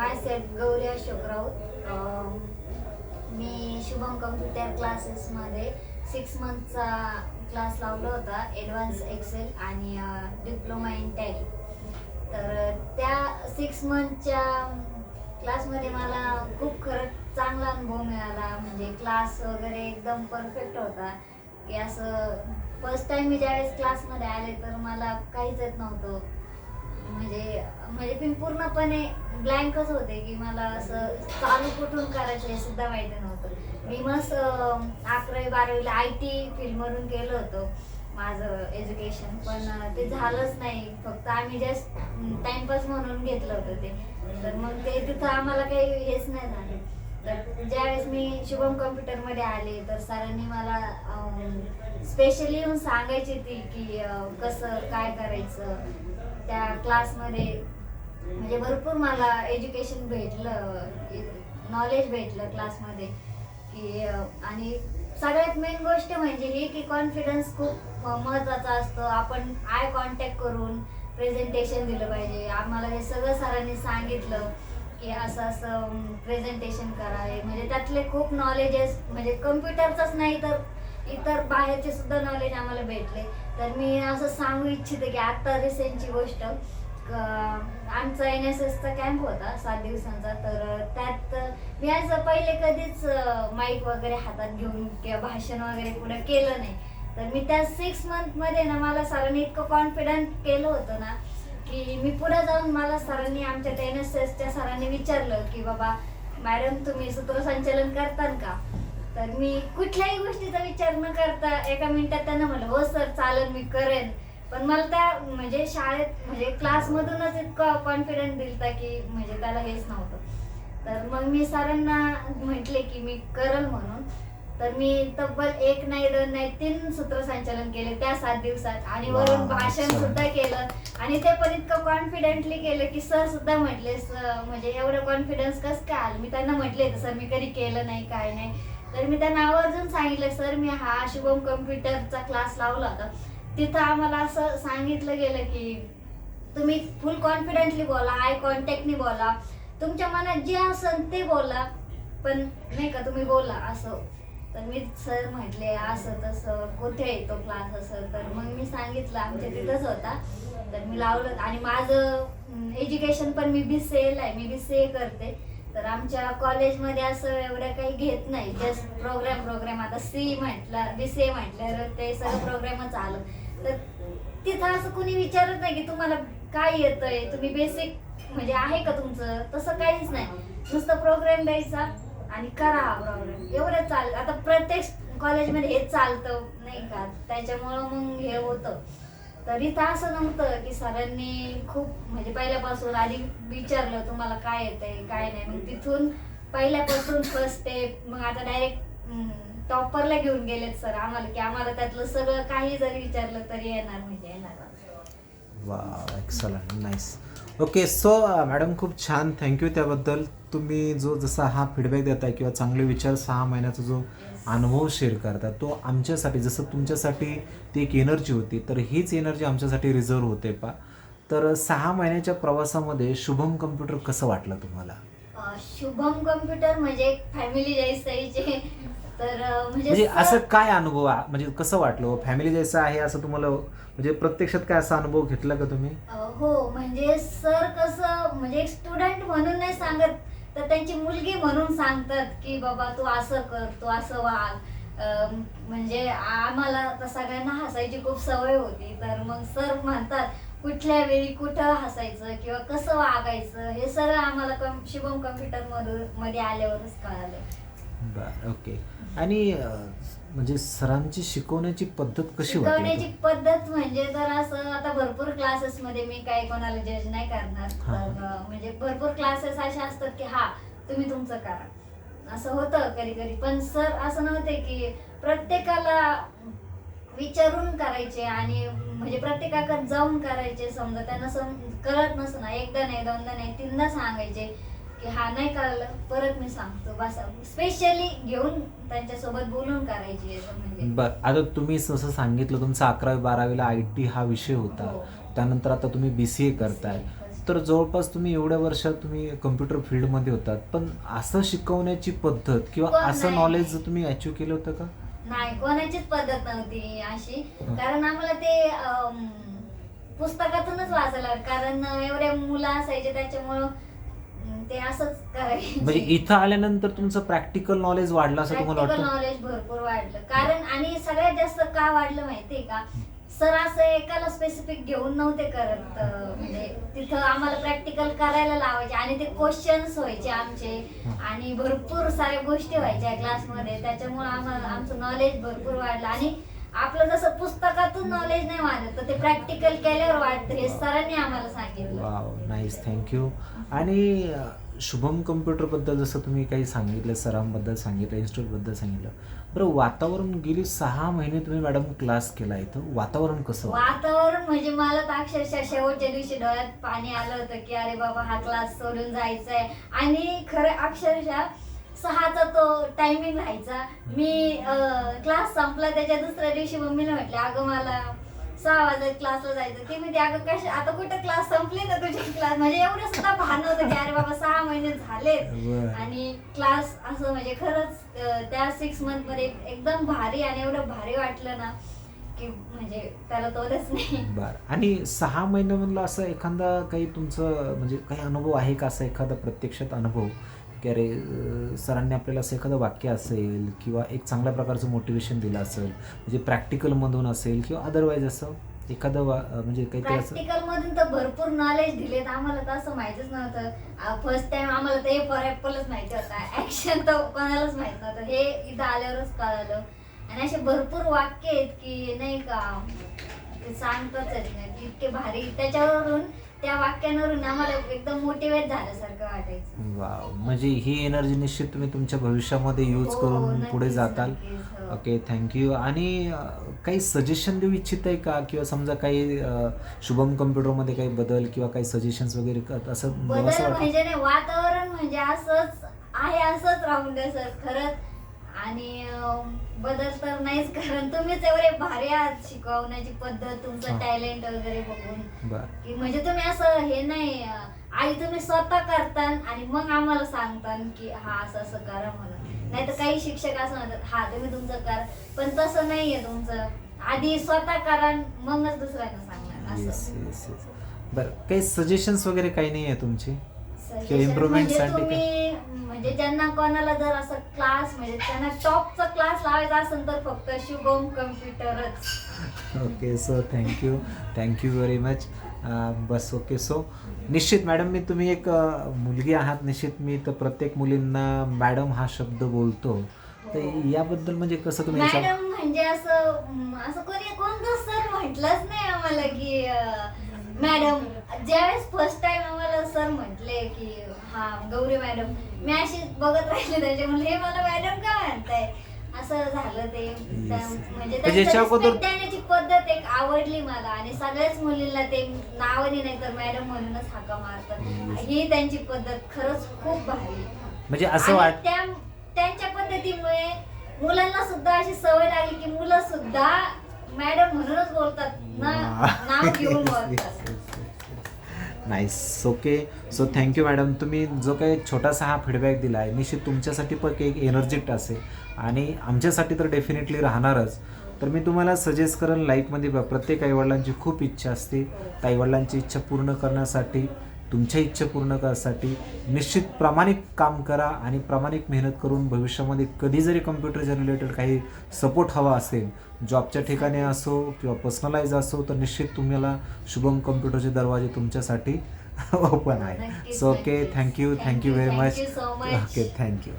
माय self Gauri Ashok Raut मी Shubham computer क्लासेसमध्ये six मंथचा क्लास लावला होता ॲडव्हान्स एक्सेल आणि डिप्लोमा इन टॅली तर त्या सिक्स मंथच्या क्लासमध्ये मला खूप खरंच चांगला अनुभव मिळाला. म्हणजे क्लास वगैरे एकदम परफेक्ट होता. की असं फर्स्ट टाइम मी ज्यावेळेस क्लासमध्ये आले तर मला काहीच येत नव्हतं. म्हणजे म्हणजे मी पूर्णपणे ब्लँकच होते की मला असं चालू कुठून करायचं हे सुद्धा माहिती नव्हतं. मी मस्त अकरावी बारावीला आय टी फील्डमधून केलं होतं माझं एज्युकेशन पण ते झालंच नाही. फक्त आम्ही जस्ट टाइमपास म्हणून घेतलं होतं ते. तर मग ते तिथं आम्हाला काही हेच नाही झालं. तर ज्यावेळेस मी शुभम कम्प्युटरमध्ये आले तर सरांनी मला स्पेशली येऊन सांगायची ती की कसं काय करायचं. त्या क्लासमध्ये म्हणजे भरपूर मला एज्युकेशन भेटलं नॉलेज भेटलं क्लासमध्ये की आणि सगळ्यात मेन गोष्ट म्हणजे ही की कॉन्फिडन्स खूप महत्त्वाचा असतो. आपण आय कॉन्टॅक्ट करून प्रेझेंटेशन दिलं पाहिजे. आम्हाला हे सगळं सरांनी सांगितलं. की असं असं प्रेझेंटेशन करावे. म्हणजे त्यातले खूप नॉलेजेस म्हणजे कम्प्युटरचंच नाही तर इतर बाहेरचे सुद्धा नॉलेज आम्हाला भेटले. तर मी असं सांगू इच्छिते की आत्ता रिसेंटची गोष्ट आमचा एन एस एसचा कॅम्प होता सात दिवसांचा. तर त्यात मी असं पहिले कधीच माईक वगैरे हातात घेऊन किंवा भाषण वगैरे पुढे केलं नाही. तर मी त्या सिक्स मंथमध्ये ना मला सरांनी इतकं कॉन्फिडंट केलं होतं ना की मी पुढे जाऊन मला सरांनी आमच्या टेन एस एसच्या सरांनी विचारलं की बाबा मॅडम तुम्ही सूत्रसंचालन करतान का? तर मी कुठल्याही गोष्टीचा विचार न करता एका मिनिटात त्यांना म्हणलं हो सर चालेल मी करेन. पण मला त्या म्हणजे शाळेत म्हणजे क्लासमधूनच इतकं कॉन्फिडन्स दिलता की म्हणजे त्याला हेच नव्हतं. तर मग मी सरांना म्हटले की मी करल म्हणून. तर मी तब्बल एक नाही दोन नाही तीन सूत्रसंचालन केले त्या सात दिवसात. आणि वरून वा, भाषण. सुद्धा केलं. आणि ते पण इतकं कॉन्फिडेंटली केलं की सर सुद्धा म्हटले "स- म्हणजे एवढं कॉन्फिडन्स कसं काय आलं? मी त्यांना म्हटले सर मी कधी केलं नाही काय नाही. तर मी त्यांना आवर्जून सांगितलं सर मी हा शुभम कम्प्युटरचा क्लास लावला होता. तिथं आम्हाला असं सांगितलं गेलं की तुम्ही फुल कॉन्फिडेंटली बोला आय कॉन्टॅक्टनी बोला. तुमच्या मनात जे असेल ते बोला. पण नाही का तुम्ही बोला असं. तर मी सर म्हटले असं तसं कुठे येतो क्लास असं? तर मग मी सांगितलं आमच्या तिथंच होता. तर मी लावलं आणि माझं एज्युकेशन पण मी बी सी एला आहे. मी बी सी ए करते. तर आमच्या कॉलेजमध्ये असं एवढं काही घेत नाही. जस्ट प्रोग्राम प्रोग्राम आता सी म्हटलं बी सी ए म्हटलं ते सगळं प्रोग्रामच आलं. तर तिथं असं कुणी विचारत नाही की तुम्हाला काय येतंय? तुम्ही बेसिक म्हणजे आहे का तुमचं? तसं काहीच नाही. नुसतं प्रोग्राम द्यायचा. आणि करा हा एवढं चाल आता प्रत्येक कॉलेजमध्ये हे चालतं नाही का? त्याच्यामुळं मग हे होतं. तरी तर असं नव्हतं की सरांनी खूप म्हणजे पहिल्यापासून आधी विचारलं तुम्हाला काय येतंय काय नाही. मग तिथून पहिल्यापासून फर्स्ट स्टेप मग आता डायरेक्ट टॉपरला घेऊन गेलेत सर आम्हाला की आम्हाला त्यातलं सगळं काही जरी विचारलं तरी येणार म्हणजे येणार. वा excellent nice okay so madam खूप छान. थँक्यू त्याबद्दल. तुम्ही जो जसा हा फीडबॅक देताय किंवा चांगले विचार सहा महिन्याचा जो अनुभव शेअर करता तो आमच्यासाठी जसं तुमच्यासाठी ती एक एनर्जी होती तर हीच एनर्जी आमच्यासाठी रिझर्व होते पा. तर सहा महिन्याच्या प्रवासामध्ये शुभम कम्प्युटर कसं वाटलं तुम्हाला? शुभम कम्प्युटर म्हणजे एक फॅमिली जैसाईचे तर म्हणजे म्हणजे असं काय अनुभव म्हणजे कसं वाटलं? फॅमिली जसं आहे असं तुम्हाला म्हणजे प्रत्यक्षात काय असा अनुभव घेतला का तुम्ही? हो म्हणजे सर कसं म्हणजे एक स्टुडंट म्हणून नाही सांगत तर त्यांची मुलगी म्हणून सांगतात की बाबा तू असं कर तू असं वाग. म्हणजे आम्हाला तर सगळ्यांना हसायची खूप सवय होती तर मग सर म्हणतात कुठल्या वेळी कुठं हसायचं किंवा कसं वागायचं? हे सगळं आम्हाला कम शुभम कम्प्युटर मधून मध्ये आल्यावरच कळालं. बरं ओके. आणि अं, म्हणजे सरांची शिकवण्याची पद्धत कशी शिकवण्याची पद्धत म्हणजे तर असं आता भरपूर क्लासेस मध्ये मी काही कोणाला जज नाही करणार हा. तर अं, म्हणजे भरपूर क्लासेस असे असतात की हा तुम्ही तुमचं करा. असं होतं कधी कधी पण सर असं नव्हते की प्रत्येकाला विचारून करायचे आणि म्हणजे प्रत्येकाकडे जाऊन करायचे. समजा त्यांना सम कळत नसतं ना एकदा नाही दोनदा नाही तीनदा सांगायचे. की हा नाही कळलं परत मी सांगतो. बस स्पेशली घेऊन त्यांच्यासोबत बोलून करायची असं म्हणजे. बर आता तुम्ही जसं सांगितलं तुमचा अकरावी बारावीला आय टी हा विषय होता. हो. त्यानंतर आता तुम्ही बी सी ए करताय. तर जवळपास तुम्ही एवढ्या वर्षात तुम्ही कम्प्युटर फील्डमध्ये होतात. पण असं शिकवण्याची पद्धत किंवा पण असं नाही. नॉलेज तुम्ही अचीव केलं होतं का? नाही कोणाचीच पद्धत नव्हती अशी. हं. कारण आम्हाला ते अम, पुस्तकातूनच वाचायला कारण एवढे मुलं असायचे त्याच्यामुळं ते असंच म्हणजे करायचे इथं आल्यानंतर तुमचं प्रॅक्टिकल नॉलेज वाढलं असं तुम्हाला प्रॅक्टिकल वाटतं? नॉलेज भरपूर वाढलं. कारण आणि सगळ्यात जास्त का वाढलं माहितीये का? सर असं एकाला स्पेसिफिक घेऊन नव्हते करत अं, म्हणजे तिथं आम्हाला प्रॅक्टिकल करायला लावायचे आणि ते क्वेश्चन्स व्हायचे आमचे. आणि भरपूर साऱ्या गोष्टी व्हायच्या क्लासमध्ये त्याच्यामुळे आम्हाला आमचं नॉलेज भरपूर वाढलं. आणि आपलं जसं पुस्तकातून नॉलेज नाही वाढत तर ते प्रॅक्टिकल केल्यावर वाढतं हे सरांनी आम्हाला सांगितलं. वाव नाईस थँक्यू आणि शुभम कम्प्युटरबद्दल जसं तुम्ही काही सांगितलं सरांबद्दल सांगितलं इन्स्टिट्यूटबद्दल सांगितलं बरं वातावरण गेली सहा महिने तुम्ही मॅडम क्लास केला इथं. वातावरण कसं होतं? वातावरण म्हणजे मला तर अक्षरशः शेवटच्या दिवशी डोळ्यात पाणी आलं होतं की अरे बाबा हा क्लास सोडून जायचंय. आणि खरं अक्षरशः सहाचा तो टायमिंग राहायचा. मी क्लास संपला त्याच्या दुसऱ्या दिवशी मम्मीला म्हटले अगं मला सहा वाजता क्लासला जायचं. ती म्हणजे अगं कश आता कुठं क्लास संपले ना तुझे क्लास म्हणजे एवढं सुद्धा भान होतं की अरे बाबा सहा महिने बरं. आणि क्लास असं म्हणजे खरंच त्या सिक्स मंथमध्ये एकदम भारी आणि एवढं भारी वाटलं ना की म्हणजे त्याला तोलच नाही. बरं. आणि सहा महिन्यामधला असं एखादा काही तुमचं म्हणजे काही अनुभव आहे का? असा एखादा प्रत्यक्षात अनुभव? की अरे सरांनी आपल्याला असं एखादं वाक्य असेल किंवा एक चांगल्या प्रकारचं मोटिवेशन दिलं असेल म्हणजे प्रॅक्टिकलमधून असेल किंवा अदरवाईज असं एखादं वा म्हणजे काहीतरी प्रॅक्टिकल मधून तर भरपूर नॉलेज दिलेत. आम्हाला तर असं माहितीच नव्हतं. फर्स्ट टाइम आम्हाला ते फॉर ऍपलच माहिती होता. ऍक्शन तर कोणालाच माहीत नव्हतं. हे इथं आल्यावरच कळालं. आणि असे भरपूर वाक्य आहेत की नाही का ते सांगतच की इतके भारी. त्याच्यावरून त्या वाक्यांवरून आम्हाला एकदम मोटिवेट झाल्यासारखं वाटायचं. वाव. म्हणजे ही एनर्जी निश्चित तुम्ही तुमच्या भविष्यामध्ये यूज हो, करून नक्कीच, पुढे जाताल. नक्कीच, हो. ओके थँक्यू आणि अं, काही सजेशन देऊ इच्छित आहे का? किंवा समजा काही अं, शुभम कम्प्युटरमध्ये काही बदल किंवा काही सजेशन्स वगैरे क- असं असं बदल वाटतं? म्हणजे नाही वातावरण म्हणजे असंच आहे असंच राहून द्या सर. खरंच आणि बदल तर नाहीच कारण तुम्हीच एवढे भारी आहात शिकवण्याची पद्धत तुमचं. टॅलेंट वगैरे बघून. की म्हणजे तुम्ही असं हे नाही आई तुम्ही स्वतः करता आणि मग आम्हाला सांगता की हा असं असं करा म्हणून. नाही तर काही शिक्षक असं म्हणतात हा तुम्ही तुमचं करा. पण तसं नाहीये तुमचं. आधी स्वतः करा मगच दुसऱ्यांना सांगणार असं. बरं काही सजेशन्स वगैरे काही नाही आहे तुमचे म्हणजे साठी तुम्ही म्हणजे ज्यांना कोणाला जर असं क्लास म्हणजे त्यांना टॉपचा क्लास लावायचा असेल तर फक्त Shubham कम्प्युटरच okay so thank you thank you very much bus okay so निश्चित मॅडम मी तुम्ही एक अ, मुलगी आहात. निश्चित मी तर प्रत्येक मुलींना मॅडम हा शब्द बोलतो. तर याबद्दल म्हणजे कसं तुम्ही मॅडम म्हणजे असं असं कोणी कोणतं सर म्हटलंच नाही आम्हाला की मॅडम ज्यावेळेस फर्स्ट टाइम आम्हाला सर म्हटले की हा गौरी मॅडम मी अशी बघत राहिले त्याच्यामुळे हे मला मॅडम का म्हणताय? असं झालं ते. त्या-. म्हणजे म्हणजे याच्या त्यांचं अगोदर- respect देण्याची पद्धत एक आवडली मला. आणि सगळ्याच मुलींना ते नावाने नाही तर मॅडम म्हणूनच हाका मारतात. ही त्यांची पद्धत खरंच खूप भारी. म्हणजे असं आणि वाट त्या त्यांच्या पद्धतीमुळे मुलांना सुद्धा अशी सवय लागली की मुलं सुद्धा मॅडम म्हणूनच बोलतात ना नाव घेऊन बोलतात. Nice okay so thank you madam तुम्ही जो काही छोटासा हा फीडबॅक दिला आहे निश्चित तुमच्यासाठी पण एक एनर्जेट असेल. आणि आमच्यासाठी तर डेफिनेटली राहणारच. तर मी तुम्हाला सजेस्ट करेन लाईफमध्ये बघ प्रत्येक आईवडिलांची खूप इच्छा असते. त्या आईवडिलांची इच्छा पूर्ण करण्यासाठी. तुमच्या इच्छा पूर्ण करण्यासाठी निश्चित प्रामाणिक काम करा आणि प्रामाणिक मेहनत करून भविष्यामध्ये कधी जरी कम्प्युटरच्या रिलेटेड काही सपोर्ट हवा असेल जॉबच्या ठिकाणी असो किंवा पर्सनलाइज असो तर निश्चित तुम्हाला शुभम कम्प्युटरचे दरवाजे तुमच्यासाठी ओपन आहे so okay. Thank you thank you very much. Okay thank you